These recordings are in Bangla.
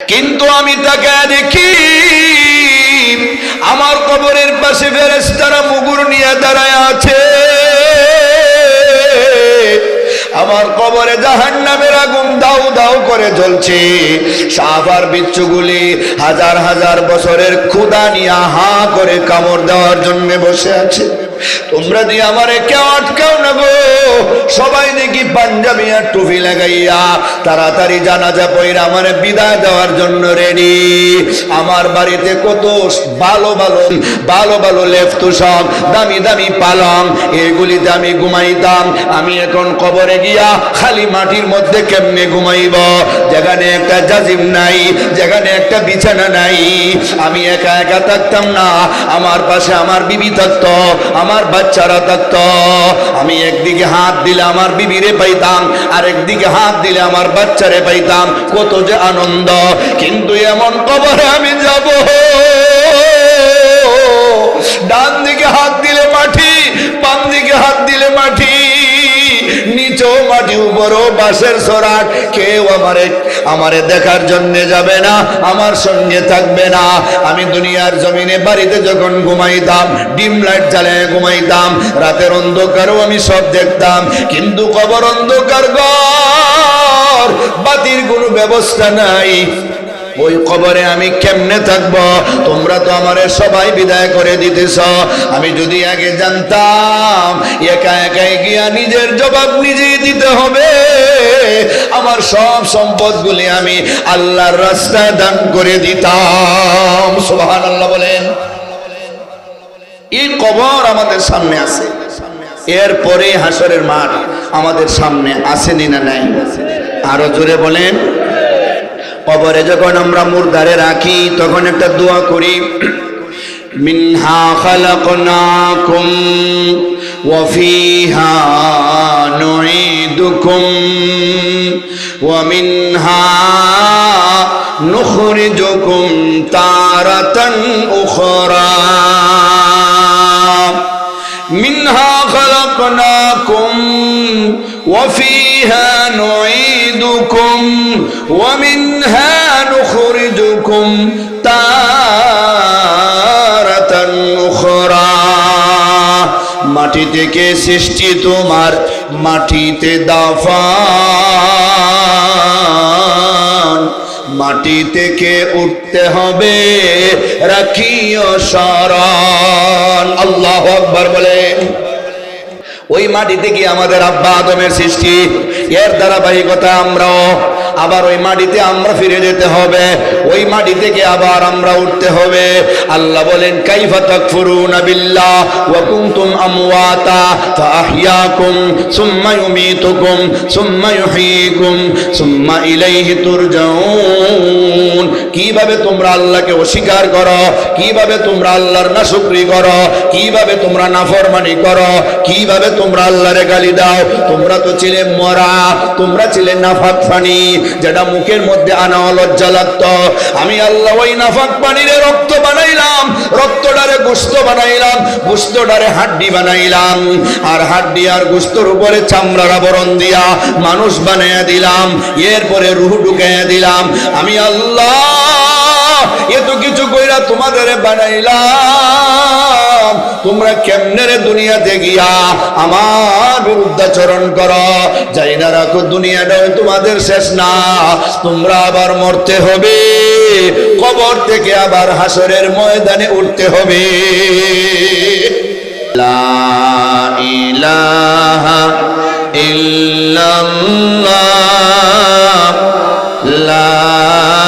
কিন্তু আমি তাকে দেখি, আমার কবরের পাশে ফেরেস্তারা মুগুর নিয়ে দাঁড়ায় আছে। আমার কবরে জাহান নামের আগুন দাউ দাউ করে জ্বলছে। সাফার বিচ্ছুগুলি হাজার হাজার বছরের ক্ষুদা নিয়ে হা করে কামড় দেওয়ার জন্য বসে আছে। তোমরা দিয়ে আমারে কেউ আটকাও না গো। সবাই দেখি পাঞ্জাবি আর টুপি লাগাইয়া তাড়াতাড়ি জানাজা পইরা আমারে বিদায় দেওয়ার জন্য রেডি। আমার বাড়িতে কত ভালো ভালো ভালো ভালো লেফট সব, দামি দামি পালং, এগুলিতে আমি ঘুমাইতাম। আমি এখন কবরে গিয়া খালি মাটির মধ্যে কেমনে ঘুমাইব? যেখানে একটা জাজিম নাই, যেখানে একটা বিছানা নাই, আমি একা একা থাকতাম না। আমার পাশে আমার বিবি থাকতো আমার বাচ্চারা থাকত। আমি একদিকে হাত দিলে আমার বিবিরে পাইতাম আর একদিকে হাত দিলে আমার বাচ্চারে পাইতাম। কত যে আনন্দ, কিন্তু এমন কবরে আমি যাব। ডান দিকে হাত দিলে পাঠি বাম দিকে হাত দিলে আমারে দেখার জন্য যাবে না, আমার সঙ্গে থাকবে না। আমি দুনিয়ার জমিনে বাড়িতে যখন ঘুমাইতাম, ডিম লাইট জ্বালিয়ে ঘুমাইতাম, রাতের অন্ধকারও আমি সব দেখতাম। কিন্তু কবর অন্ধকার বাতির কোনো ব্যবস্থা নাই। ওই কবরে আমি কেমনে থাকব? তোমরা তো আমারে সবাই বিদায় করে দিতেছ। আমি যদি আগে জানতাম, একা একাই গিয়া নিজের জবাব নিজেই দিতে হবে। আমার সব সম্পদগুলি আমি আল্লাহর রাস্তায় দান করে দিতাম। সুবহান আল্লাহ বলেন। এই কবর আমাদের সামনে আছে। এরপরে হাসরের মাঠ আমাদের সামনে আসেনি না নাই? আরও জোরে বলেন। কবরে যখন আমরা মুরদারে রাখি, তখন একটা দোয়া করি। মিনহা খালাকনাকুম ওয়া ফিহা নুঈদুকুম ওয়া মিনহা নুখরিজুকুম তারাতান উখরা। মিনহা খালাকনাকুম ওয়া ফিহা নুঈদুকুম ওয়া মিন نخرجكم تارة أخرى মাটি থেকে সৃষ্টি তোমার মাটিতে দাফান মাটি থেকে উঠতে হবে রাখিও শরণ আল্লাহ আকবর বলে ওই মাটি থেকে আমাদের আব্বা আদমের সৃষ্টি এর ধারাবাহিকতা আমরাও আবার ওই মাটিতে আমরা ফিরে যেতে হবে। ওই মাটি থেকে আবার আমরা উঠতে হবে। আল্লাহ বলেন, কাইফা তাকফুরুনা বিল্লাহ ওয়া কুনতুম আমওয়াতা ফাআহইয়াকুম সুম্মা ইউমীতুকুম সুম্মা সুম্মা ইলাইহি তুরজাউন। কীভাবে তোমরা আল্লাহকে অস্বীকার করো? কীভাবে তোমরা আল্লাহর নাশুকরি করো? কীভাবে তোমরা নাফরমানি করো? কীভাবে তোমরা আল্লাহরে গালি দাও? তোমরা তো ছিলে মরা, তোমরা ছিলে নাফাক ফানি যেটা মুখের মধ্যে আনা লজ্জা লাগতো। আমি আল্লাহ ওই নাফাক পানিরে রক্ত বানাইলাম, রক্তটারে গুস্ত বানাইলাম, গুস্তটারে হাড্ডি বানাইলাম। আর হাড্ডি আর গুস্তর উপরে চামড়ার আবরণ দিয়া মানুষ বানাইয়া দিলাম, এরপরে রুহ ঢুকাইয়া দিলাম। আমি আল্লাহ এত কিছু কইরা তোমাদের বানাইলাম। তোমরা কেমনে রে দুনিয়াতে গিয়া আমার বিরুদ্ধাচরণ করো? যাই না রাখো, দুনিয়াটা তোমাদের শেষ না। তোমরা আবার মরতে হবে। কবর থেকে আবার হাসরের ময়দানে উঠতে হবে। ইলাহা ইল্লাল্লাহ। লা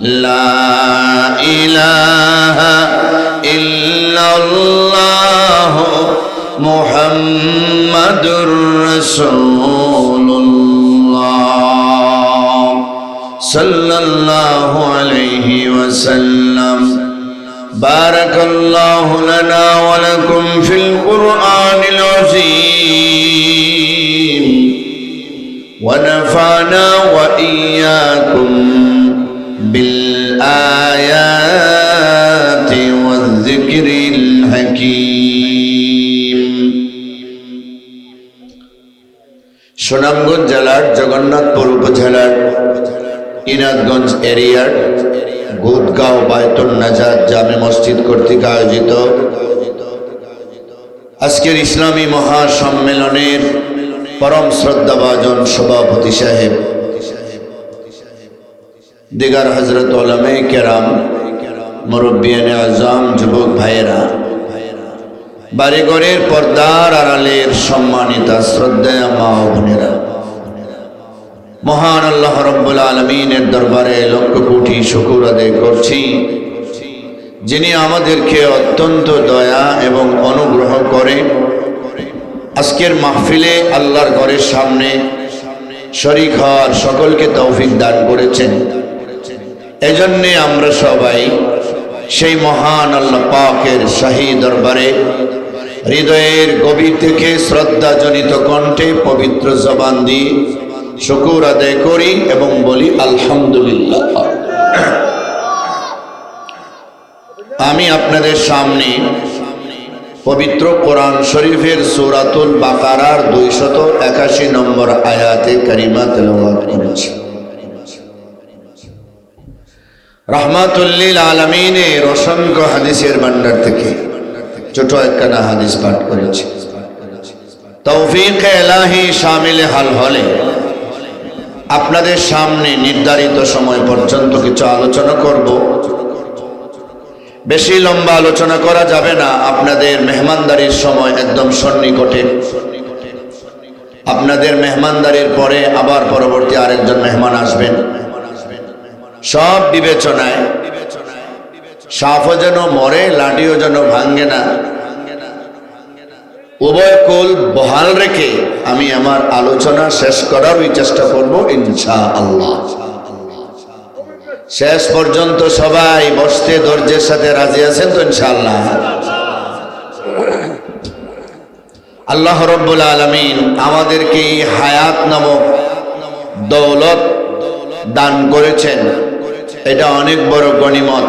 لا إله إلا الله محمد رسول الله صلى الله عليه وسلم. بارك الله لنا ولكم في القرآن العظيم. ونفعنا وإياكم بالآيات والذكر الحكيم সুনামগঞ্জ জেলার জগন্নাথপুর উপজেলার ইনাদগঞ্জ এরিয়ার গুদগাঁও বায়তুল নাজাদ জামে মসজিদ কর্তৃক আয়োজিত আজকের ইসলামী মহাসম্মেলনের পরম শ্রদ্ধাভাজন সভাপতি সাহেব দিগার হজরত ওলামে কেরাম মুরব্বিয়ানে আজম যুবক ভাইয়েরা বাড়িঘরের পর্দার আড়ালের সম্মানিতা শ্রদ্ধা মা বোনেরা মহান আল্লাহ রব্বুল আলমিনের দরবারে লক্ষ কোটি শুকুর আদায় করছি যিনি আমাদেরকে অত্যন্ত দয়া এবং অনুগ্রহ করে আজকের মাহফিলে আল্লাহর ঘরের সামনে শরিক হওয়ার সকলকে তৌফিক দান করেছেন এজন্যে আমরা সবাই সেই মহান আল্লাহ পাকের শাহী দরবারে হৃদয়ের গভীর থেকে শ্রদ্ধাজনিত কণ্ঠে পবিত্র জবান দিয়ে শুকুর আদায় করি এবং বলি, আলহামদুলিল্লাহ। আমি আপনাদের সামনে পবিত্র কোরআন শরীফের সুরাতুল বাকারার দুইশত একাশি নম্বর আয়াতে কারিমা তেলাওয়াত করেছি। রহমাতুল্লিল আলমিনের অসংখ্য হাদিসের ভান্ডার থেকে ছোট একখানা হাদিস পাঠ করেছি। তৌফিক এলাহি সামিলে হাল হলে। আপনাদের সামনে নির্ধারিত সময় পর্যন্ত কিছু আলোচনা করব। বেশি লম্বা আলোচনা করা যাবে না। আপনাদের মেহমানদারির সময় একদম সন্নিকটে। আপনাদের মেহমানদারির পরে আবার পরবর্তী আরেকজন মেহমান আসবেন। সব বিবেচনায়। সাফও যেন মরে, লাঠিও যেন ভাঙ্গে না। উভয় কুল বহাল রেখে আমি আমার আলোচনা শেষ করারই চেষ্টা করব ইনশা আল্লাহ শেষ পর্যন্ত সবাই বসতে ধৈর্যের সাথে রাজি আছেন তো, ইনশাআল্লাহ? আল্লাহ রব্বুল আলমিন আমাদেরকে এই হায়াত নামক দৌলত দান করেছেন। এটা অনেক বড় গণিমত।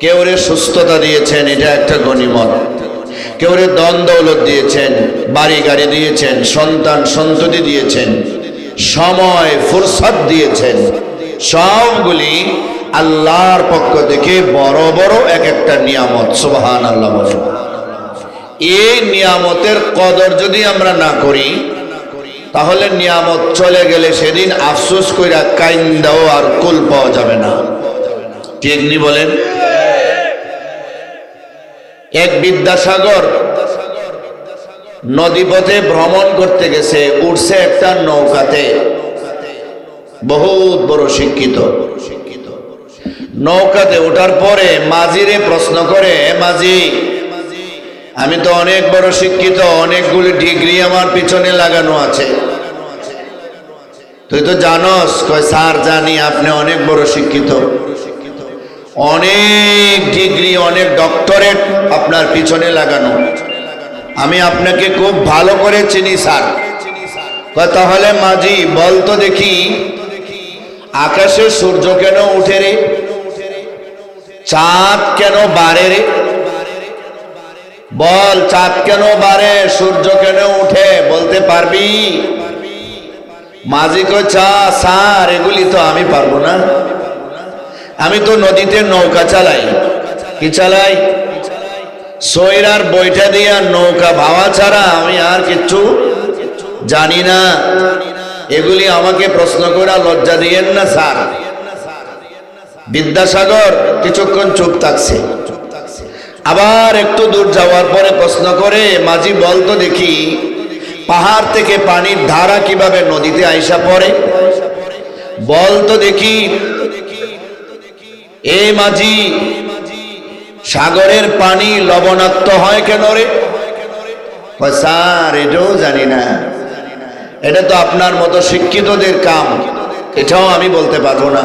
কেউরে সুস্থতা দিয়েছেন, এটা একটা গণিমত। কেউ রে দন দৌলত দিয়েছেন, বাড়ি গাড়ি দিয়েছেন, সন্তান সন্ততি দিয়েছেন, সময় ফুরসত দিয়েছেন। সবগুলি আল্লাহর পক্ষ থেকে বড় বড় এক একটা নিয়ামত সুবাহান আল্লাহ এই নিয়ামতের কদর যদি আমরা না করি তাহলে নিয়ামত চলে গেলে সেদিন আফসোস কইরা কাইন্দাও আর কুল পাওয়া যাবে না। ঠিক নি বলেন? এক বিদ্যাসাগর নদীপথে ভ্রমণ করতে গেছে উঠছে একটা নৌকাতে। বহুত বড় শিক্ষিত। নৌকাতে ওঠার পরে মাঝিরে প্রশ্ন করে মাঝি, আমি তো অনেক বড় শিক্ষিত, অনেকগুলি ডিগ্রি আমার পিছনে লাগানো আছে। তুই তো জানস, কয় স্যার জানি, আপনি অনেক বড় শিক্ষিত। অনেক ডিগ্রি, অনেক ডক্টরেট আপনার পিছনে লাগানো। আমি আপনাকে খুব ভালো করে চিনি, স্যার। তাহলে মাঝি, বল তো দেখি, আকাশে সূর্য কেন উঠে রে? চাঁদ কেন বাড়ে রে? বল, চাঁদ কেন বাড়ে? সূর্য কেন উঠে? বলতে পারবি? মাঝি কয় চা স্যার এগুলি তো আমি পারব না। আমি তো নদীতে নৌকা চালাই। কি চালাই? সৈরার বইটা দিয়া নৌকা ভাবা ছাড়া আমি আর কিচ্ছু জানি না। এগুলি আমাকে প্রশ্ন করা লজ্জা দিয়েন না, স্যার। বিদ্যাসাগর কিছুক্ষণ চুপ থাকছে। আবার একটু দূর যাওয়ার পরে প্রশ্ন করে, মাঝি বলতো দেখি। পাহাড় থেকে পানির ধারা কীভাবে নদীতে আইসা পড়ে? বল তো দেখি। এ মাঝি, সাগরের পানি লবণাক্ত হয় কেন রে? স্যার, এটাও জানি না। এটা তো আপনার মতো শিক্ষিতদের কাম। এটাও আমি বলতে পারব না।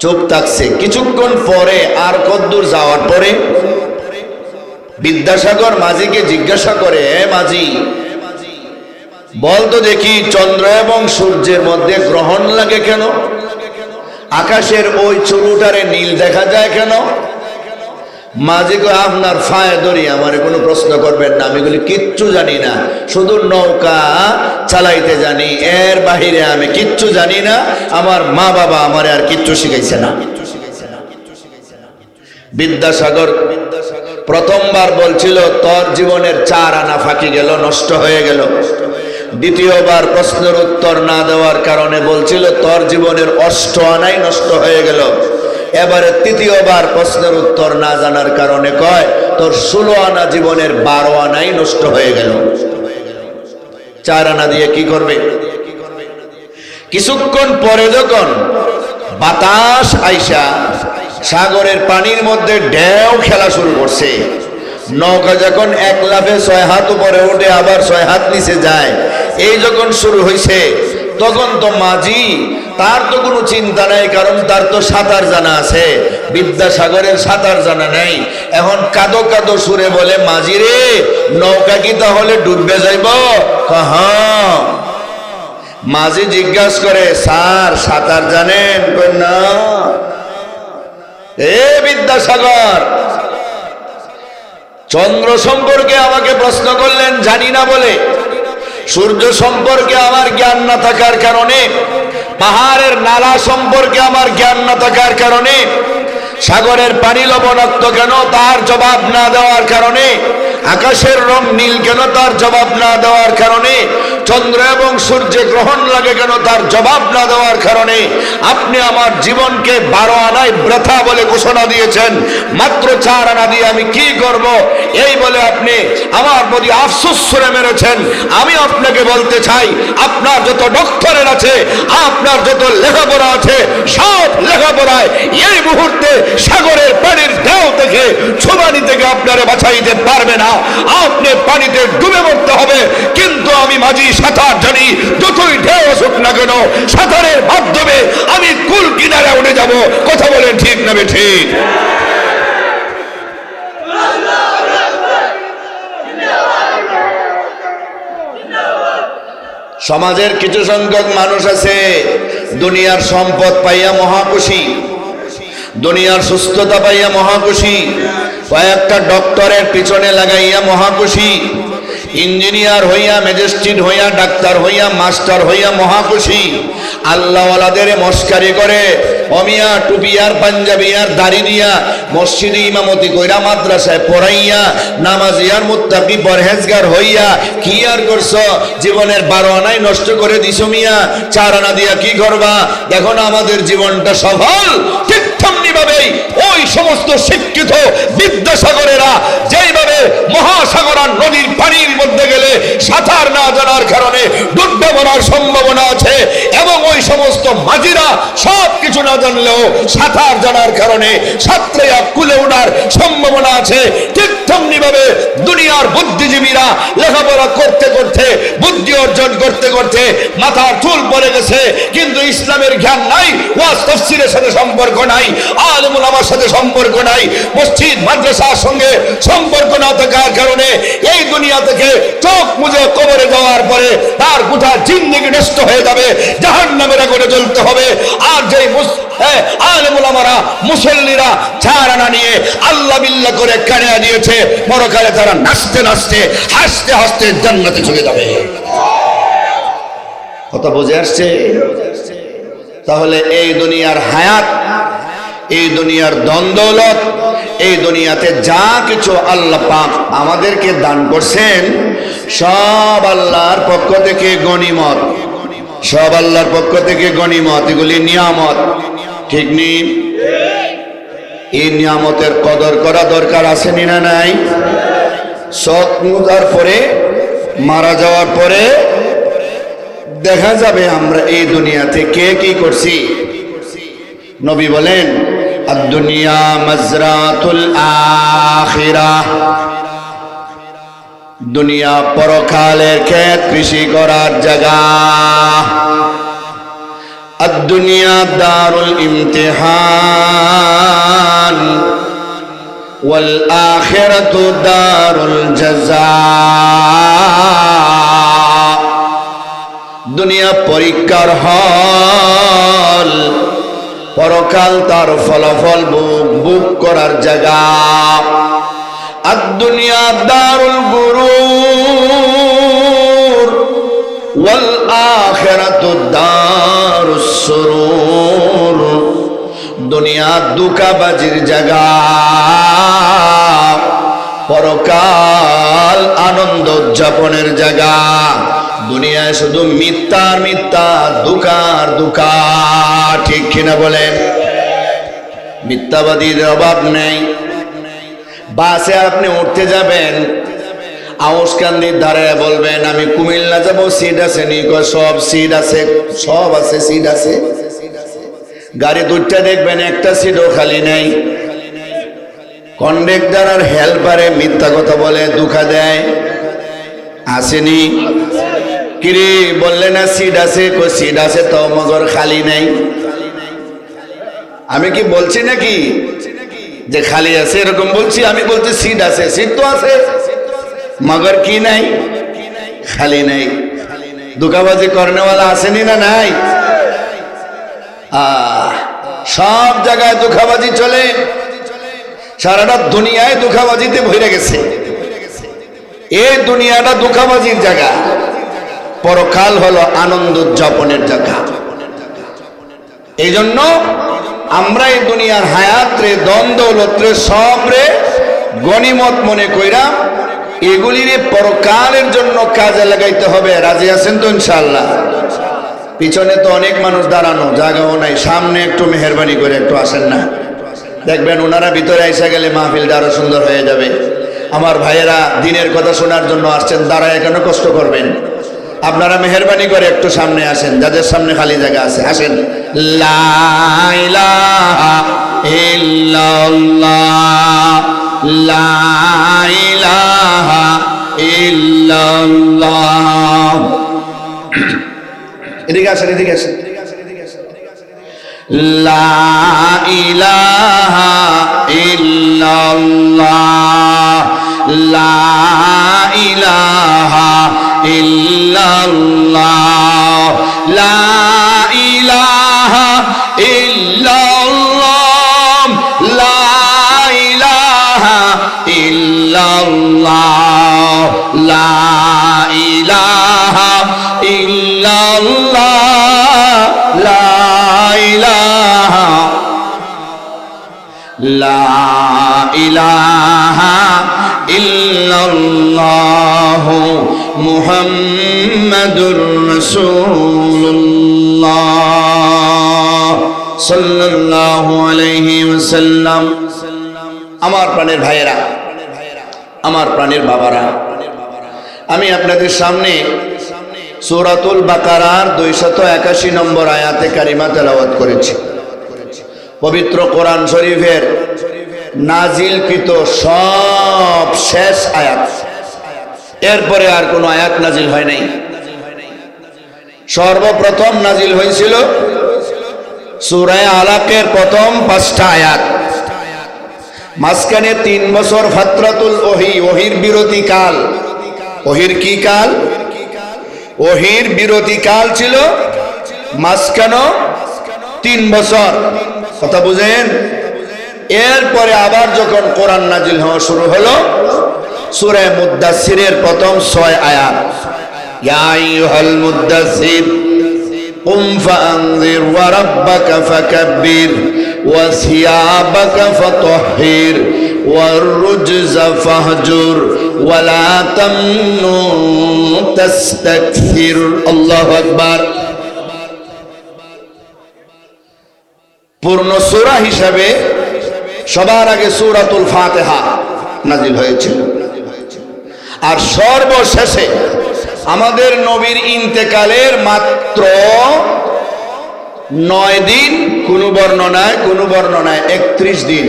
চুপ থাকছে। কিছুক্ষণ পরে আর কদ্দূর যাওয়ার পরে বিদ্যাসাগর মাঝিকে জিজ্ঞাসা করে, এ মাঝি বল তো দেখি, চন্দ্র এবং সূর্যের মধ্যে গ্রহণ লাগে কেন? আকাশের ওই চুরুটারে নীল দেখা যায় কেন? মাঝে আপনার ফায়ে ধরি, আমার কোনো প্রশ্ন করবেন না। আমি বলি, কিচ্ছু জানি না। শুধু নৌকা চালাইতে জানি, এর বাহিরে আমি কিচ্ছু জানি না। আমার মা বাবা আমারে আর কিচ্ছু শিখাইছে না। বিদ্যাসাগর প্রথমবার বলছিল, তোর জীবনের চার আনা ফাঁকি গেল, নষ্ট হয়ে গেল। দ্বিতীয়বার প্রশ্নের উত্তর না দেওয়ার কারণে বলছিল, তোর জীবনের অষ্ট আনাই নষ্ট হয়ে গেল। এবারে তৃতীয়বার প্রশ্নের উত্তর না জানার কারণে কয়, তোর ষোলো আনা জীবনের বারো আনাই নষ্ট হয়ে গেল। চার আনা দিয়ে কি করবে? কিছুক্ষণ পরে যখন বাতাস আইসা, সাগরের পানির মধ্যে ঢেউ খেলা শুরু করছে। নৌকা যখন এক লাফে ছয় হাত উপরে উঠে আবার ছয় হাত নিচে যায়, এই যখন শুরু হয়েছে তখন তো মাঝি, তার তো কোনো চিন্তা নাই, কারণ তার তো সাঁতার জানা আছে। বিদ্যাসাগরের সাঁতার জানা নাই। এখন কাদো কাদো সুরে বলে, মাঝি রে, নৌকা কি তাহলে ডুববে যাইব? হ্যাঁ মাঝি জিজ্ঞাসা করে, স্যার, সাঁতার জানেন? না। এ বিদ্যাসাগর চন্দ্র সম্পর্কে আমাকে প্রশ্ন করলেন, জানি না বলে। সূর্য সম্পর্কে আমার জ্ঞান না থাকার কারণে, পাহাড়ের নালা সম্পর্কে আমার জ্ঞান না থাকার কারণে, সাগরের পানি লবণাক্ত কেন তার জবাব না দেওয়ার কারণে, আকাশের রং নীল কেন তার জবাব না দেওয়ার কারণে চন্দ্র এবং সূর্যে গ্রহণ লাগে কেন তার জবাব না দেওয়ার কারণে আপনি আমার জীবনকে বারো আনায় ব্রেথা বলে ঘোষণা দিয়েছেন। মাত্র চার আনা দিয়ে আমি কি করব? এই বলে আপনি আমার প্রতি আফসোস করে মেরেছেন। আমি আপনাকে বলতে চাই, আপনার যত ডক্টরের আছে, আপনার যত লেখাপড়া আছে, সব লেখাপড়ায় এই মুহূর্তে সাগরের পানির ঢেউ থেকে ছোবানি থেকে আপনারা বাঁচাইতে পারবে না। আপনি পানিতে ডুবে মরতে হবে, কিন্তু আমি মাঝি সাঁতার জানি, যতই ঢেউ আসুক না কেন, সাঁতারের মাধ্যমে আমি কুল উঠে যাব। কথা ঠিক ঠিক? সমাজের কিছু সংখ্যক মানুষ আছে, দুনিয়ার সম্পদ পাইয়া মহাকুশী দুনিয়ার সুস্থতা পাইয়া মহাকুশী কয়েকটা ডক্টরের পিছনে লাগাইয়া মহাকুশী ইঞ্জিনিয়ার হইয়া, ম্যাজিস্ট্রেট হইয়া, ডাক্তার হইয়া, মাস্টার হইয়া, মহাকুশী। আল্লাহওয়ালাদের মস্কারি করে, অমিয়া, টুপিয়ার, পাঞ্জাবিয়ার, দাড়ি দিয়া, মসজিদে ইমামতি কইরা মাদ্রাসায় পড়াইয়া, নামাজিয়ার মুত্তাকি পরহেজগার হইয়া, কি আর করছ? জীবনের বারো আনাই নষ্ট করে দিছ মিয়া। চার আনা দিয়া কি করবা? দেখো না আমাদের জীবনটা সফল, ঠিক তেমনি ওই সমস্ত শিক্ষিত বিদ্যাসাগরেরা যেইভাবে মহাসাগর আর নদীর পানির মধ্যে গেলে সাঁতার না জানার কারণে ডুববে মরার সম্ভাবনা আছে এবং ওই সমস্ত মাঝিরা সব কিছু না জানলেও সাঁতার জানার কারণে সাঁতরে কুলে ওঠার সম্ভাবনা আছে। তেমনি ভাবে দুনিয়ার বুদ্ধিজীবীরা লেখাপড়া করতে করতে, বুদ্ধি অর্জন করতে করতে মাথার চুল পড়ে গেছে। কিন্তু ইসলামের জ্ঞান নাই, ওয়াজ তফসিরের সাথে সম্পর্ক নাই, আলমুল আমার সাথে সম্পর্ক নাই, মসজিদ, মাদ্রাসার সঙ্গে সম্পর্ক না থাকার কারণে এই দুনিয়া থেকে চোখ মুজে কবরে যাওয়ার পরে তার গোটা জিন্দিগি নষ্ট হয়ে যাবে জাহান নামের আগুনে জ্বলতে হবে। আর মুস- হ্যাঁ, আলেমুল মুসল্লিরা চার নিয়ে আল্লাহ বিল্লাহ করে কানে দিয়েছে। পরকালে তারা নাচতে নাচতে হাসতে হাসতে জান্নাতে চলে যাবে। কথা বুঝে আসছে? তাহলে এই দুনিয়ার হায়াত এই দুনিয়ার দ্বন্দ্বলত এই দুনিয়াতে যা কিছু আল্লাহ পাক আমাদেরকে দান করছেন সব আল্লাহর পক্ষ থেকে গনিমত সব আল্লাহর পক্ষ থেকে গনিমত এগুলি নিয়ামত। ঠিক নেই এই নিয়ামতের কদর করা দরকার আছে না নাই? সৎ মুদার পরে, মারা যাওয়ার পরে দেখা যাবে আমরা এই দুনিয়াতে কে কি করছি। নবী বলেন আর দুনিয়া মজরাতুল আখিরা। দুনিয়া পরকালের ক্ষেত কৃষি করার জায়গা। الدنيا دار الامتحان والآخرة دار الجزاء দুনিয়া পরীক্ষার হল পরকাল তার ফলাফল বুক বুক করার জায়গা আর দুনিয়া দারুল গুরুর ওয়াল আখিরাতু দারুস সুরুর দুনিয়া দুকাবাজির জায়গা। পরকাল আনন্দ উদযাপনের জায়গা। দুনিয়ায় শুধু মিথ্যার মিথ্যা, দুকার দুকা ঠিক কিনা বলেন? মিথ্যাবাদীর অভাব নেই। বাসে আপনি উঠতে যাবেন আউসকান্দির ধারে বলবেন, আমি কুমিল্লা যাব, সিট আছে নিক সব সিট আছে, সব আছে, সিট আছে। গাড়ি দুইটা দেখবেন, একটা সিটও খালি নেই। কন্ডাক্টর আর হেল্পারে মিথ্যা কথা বলে দুঃখা দেয়। আসেনি। কিরে, বললে না সিট আছে? কই সিট আছে তো মগর খালি নেই। আমি কি বলছি নাকি? যে খালি আছে, এরকম বলছি, আমি বলছি সিট আছে, সিট তো আছে। মগর কি নাই? খালি নাই। দুকাবাজি করনেওয়ালা আসেনি না নাই? সব জায়গায় দুঃখাবাজি চলে। সারাটা দুনিয়ায় দুঃখাবাজিতে ভরে গেছে। এই দুনিয়াটা দুঃখাবাজির জায়গা। পরকাল হলো আনন্দ উদযাপনের জায়গা। এই জন্য আমরা এই দুনিয়ার হায়াত রে, দ্বন্দ্ব, লত্রে, সব রে গণিমত মনে কইরা এগুলির পরকালের জন্য কাজে লাগাইতে হবে। রাজি আছেন তো ইনশাল্লাহ পিছনে তো অনেক মানুষ দাঁড়ানো, জায়গাও নাই। সামনে একটু মেহরবানি করে একটু আসেন না। দেখবেন ওনারা ভিতরে আইসা গেলে মাহফিলটা আরও সুন্দর হয়ে যাবে। আমার ভাইয়েরা দিনের কথা শোনার জন্য আসছেন, দাঁড়ায় কেন কষ্ট করবেন? আপনারা মেহরবানি করে একটু সামনে আসেন, যাদের সামনে খালি জায়গা আছে, আসেন। লা ইলাহা ইল্লাল্লাহ লা ইলাহা ইল্লাল্লাহ। এদিকে আসেন এদিকে আসেন। লা ইলাহা ইল্লাল্লাহ। লা ইলাহা ইল্লাল্লাহ। লা ইলাহা ইল্লাল্লাহ ইল্লাল্লাহ লা ইলাহা ইল্লাল্লাহ লা ইলাহা আমার প্রাণের ভাইয়েরা আমার প্রাণের বাবারা। আমি আপনাদের সামনে সূরাতুল বাকারার দুইশত একাশি নম্বর আয়াতে কারিমা তেলাওয়াত করেছি। পবিত্র কোরআন শরীফের নাজিলকৃত সব শেষ আয়াত। এরপরে আর কোনো আয়াত নাজিল হয় নাই। সর্বপ্রথম নাজিল হয়েছিল সুরায় আলাকের প্রথম পাঁচটা আয়াত। মাঝখানে তিন বছর ফাত্রাতুল ওহি, ওহির বিরতি কাল। ওহির কি কাল? ওহির বিরতি কাল ছিল মাঝখানো তিন বছর। কথা বুঝেন? এরপরে আবার যখন কোরআন নাজিল হওয়া শুরু হলো, সুরে মুদাসিরের প্রথম ছয় আয়াত। ইয়াইহাল মুদাসির কুম ফাআনজির ওয়া وثيابك فطهر والرجز فاهجر ولا تمنن تستكثر الله أكبر পূর্ণ সূরা হিসাবে সবার আগে সূরাতুল ফাতিহা নাজিল হয়েছিল আর সর্বশেষে আমাদের নবীর ইন্তেকালের মাত্র নয় দিন, কোন বর্ণনায় কোন বর্ণনায় একত্রিশ দিন।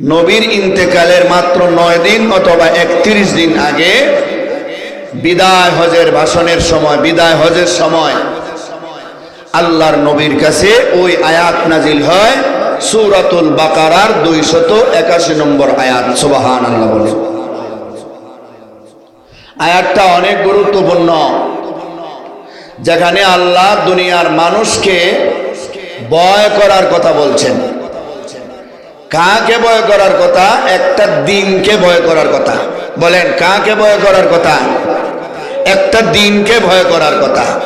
নবীর ইন্তেকালের মাত্র নয় দিন অথবা একত্রিশ দিন আগে বিদায় হজের ভাষণের সময়, বিদায় হজের সময় আল্লাহর নবীর কাছে ওই আয়াত নাজিল হয়, সূরাতুল বাকারার দুইশত একাশি নম্বর আয়াত। সুবাহান আল্লাহ বলে। আয়াতটা অনেক গুরুত্বপূর্ণ। যেখানে আল্লাহ দুনিয়ার মানুষকে ভয় করার কথা বলছেন। কাকে ভয় করার কথা? একটা দিনকে ভয় করার কথা। বলেন, কাকে ভয় করার কথা? একটা দিনকে ভয় করার কথা।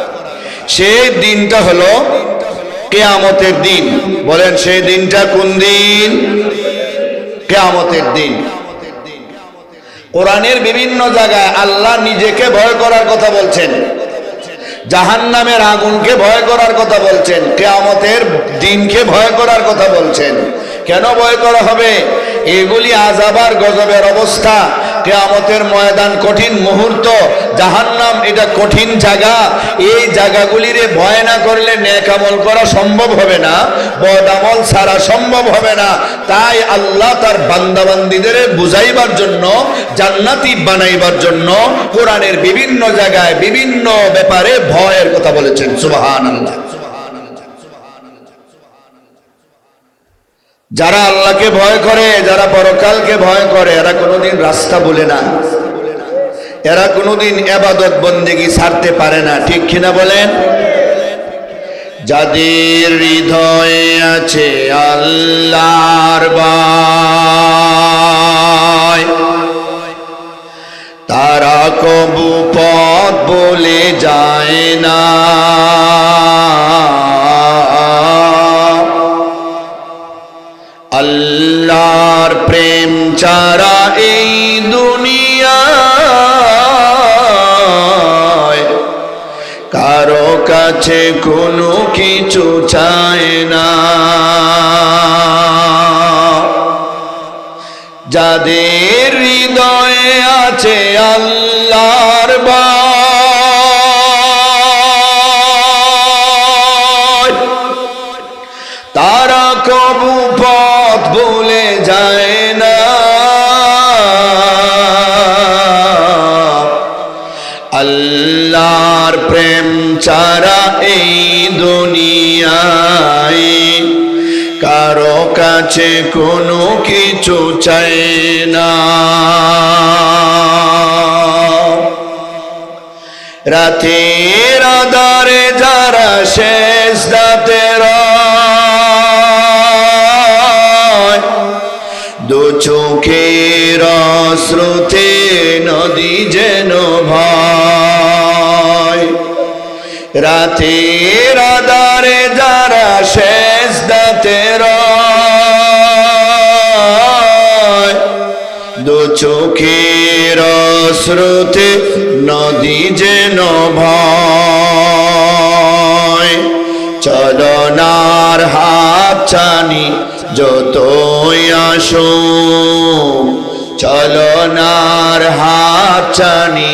সেই দিনটা হলো কেয়ামতের দিন। বলেন, সেই দিনটা কোন দিন? কেয়ামতের দিন। কোরআনের বিভিন্ন জায়গায় আল্লাহ নিজেকে ভয় করার কথা বলছেন। জাহান নামের আগুনকে ভয় করার কথা বলছেন, কেয়ামতের দিনকে ভয় করার কথা বলছেন। কেন ভয় করা হবে? এগুলি আজাবার গজবের অবস্থা। কেয়ামতের ময়দান কঠিন মুহূর্ত, জাহান্নাম এটা কঠিন জায়গা। এই জায়গাগুলিরে ভয় না করলে আমল করা সম্ভব হবে না, বদ আমল ছাড়া সম্ভব হবে না। তাই আল্লাহ তার বান্দাবান্দিদের বুঝাইবার জন্য, জান্নাতি বানাইবার জন্য কোরআনের বিভিন্ন জায়গায় বিভিন্ন ব্যাপারে ভয়ের কথা বলেছেন। সুবাহান আল্লাহ যারা আল্লাহকে ভয় করে, যারা পরকালকে ভয় করে, এরা কোনোদিন রাস্তা বলে না। এরা কোনোদিন এবাদত বন্দেগি ছাড়তে পারে না। ঠিক কিনা বলেন? যাদের হৃদয়ে আছে আল্লাহর ভয়, তারা কবু পথ বলে যায় না। কিছু চায় না। যাদের হৃদয়ে আছে আল্লাহর ভয় কাছে কোনো কিছু চায় না। রাতের আধারে যারা শেষ দাতের দু চোখের শ্রুতে নদী যেন ভয়। রাতের আধারে যারা শেষ দাতের দু চোখের স্রোতে নদী যেন ভয়। চলনার হাত চানি যতই আসো চলনার হাত চানি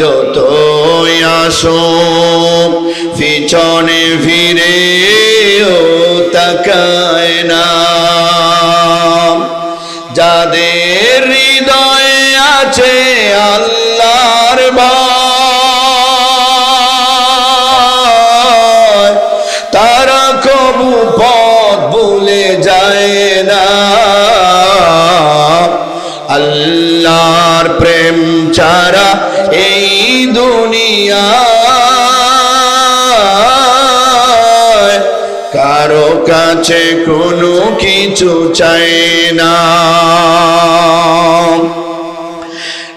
যতই আসো পিছনে ফিরে ও তাকায় না। যাদের আছে আল্লাহর ভয়। তারা কবু পথ ভুলে যায় না। আল্লাহর প্রেম ছাড়া এই দুনিয়া কারও কাছে কোনো কিছু চাই না।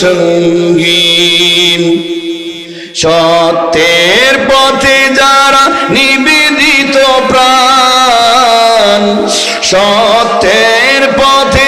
সঙ্গীন। সত্যের পথে যারা নিবেদিত প্রাণ সত্যের পথে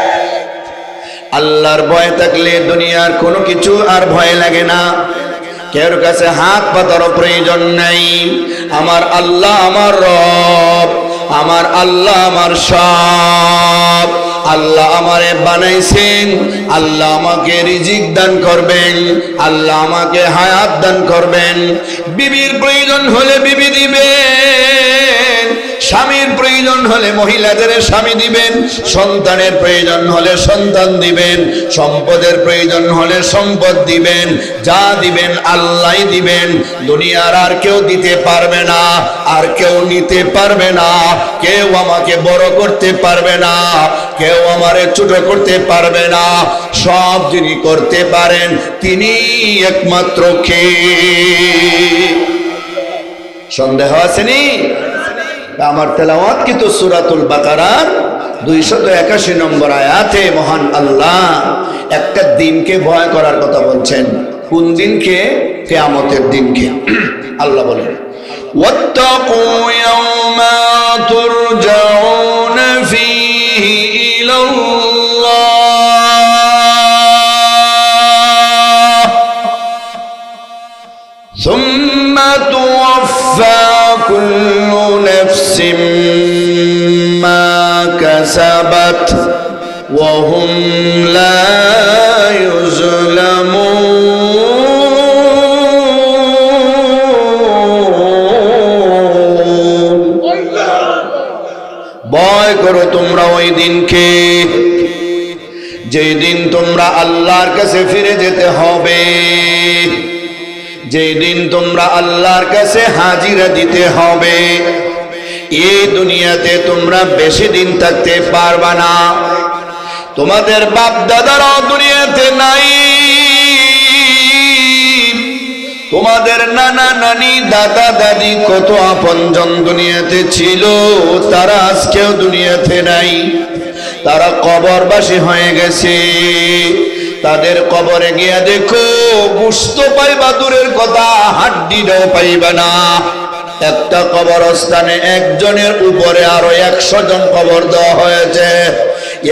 আল্লাহর ভয় থাকলে দুনিয়ার কোনো কিছু আর ভয় লাগে না। কেউর কাছে হাত পাতারও প্রয়োজন নাই। আমার আল্লাহ আমার রব, আমার আল্লাহ আমার সব। আল্লাহ আমারে বানাইছেন, আল্লাহ আমাকে রিজিক দান করবেন, আল্লাহ আমাকে হায়াত দান করবেন। বিবির প্রয়োজন হলে বিবি দিবেন স্বামীর প্রয়োজন হলে মহিলাদের স্বামী দিবেন, সন্তানের প্রয়োজন হলে সন্তান দিবেন, সম্পদের প্রয়োজন হলে সম্পদ দিবেন, যা দিবেন আল্লাহ দিবেন। দুনিয়ার আর কেউ দিতে পারবে না, আর কেউ নিতে পারবে না, কেউ আমাকে বড় করতে পারবে না, কেউ আমারে ছোট করতে পারবে না। সব যিনি করতে পারেন তিনি একমাত্র কে। সন্দেহ আসেনি আমার তেলাওয়াত কিন্তু সুরাতুল বাকারার দুইশত একাশি নম্বর আয়াতে মহান আল্লাহ একটা দিনকে ভয় করার কথা বলছেন কোন দিনকে কেয়ামতের দিনকে আল্লাহ বলেন واتقوا يوما ترجعون فيه إلى الله ثم توفى كل كسبت وهم لا يظلمون ভয় করো তোমরা ওই দিনকে যেই দিন তোমরা আল্লাহর কাছে ফিরে যেতে হবে যেই দিন তোমরা আল্লাহর কাছে হাজিরা দিতে হবে এই দুনিয়াতে তোমরা বেশি দিন থাকতে পারবা না। তোমাদের বাপ দাদারাও দুনিয়াতে নাই। তোমাদের নানা নানি, দাদা, দাদি কত আপনজন দুনিয়াতে ছিল, তারা আজকেও দুনিয়াতে নাই। তারা কবরবাসী হয়ে গেছে। তাদের কবরে গিয়া দেখো, বুঝত পাইবা, দূরের কথা, হাড্ডিটাও পাইবা না। একটা কবরস্থানে একজনের উপরে আরও একশো জন কবর দেওয়া হয়েছে।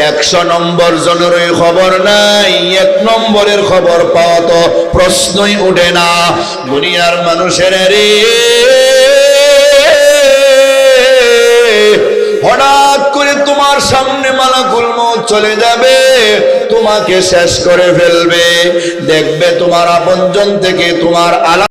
একশো নম্বর জনের ওই খবর নাই, এক নম্বরের খবর পাওয়া তো প্রশ্নই উঠে না। দুনিয়ার মানুষের রে, হঠাৎ করে তোমার সামনে মালাকুল মৌত চলে যাবে, তোমাকে শেষ করে ফেলবে। দেখবে তোমার আপনজন থেকে তোমার আলা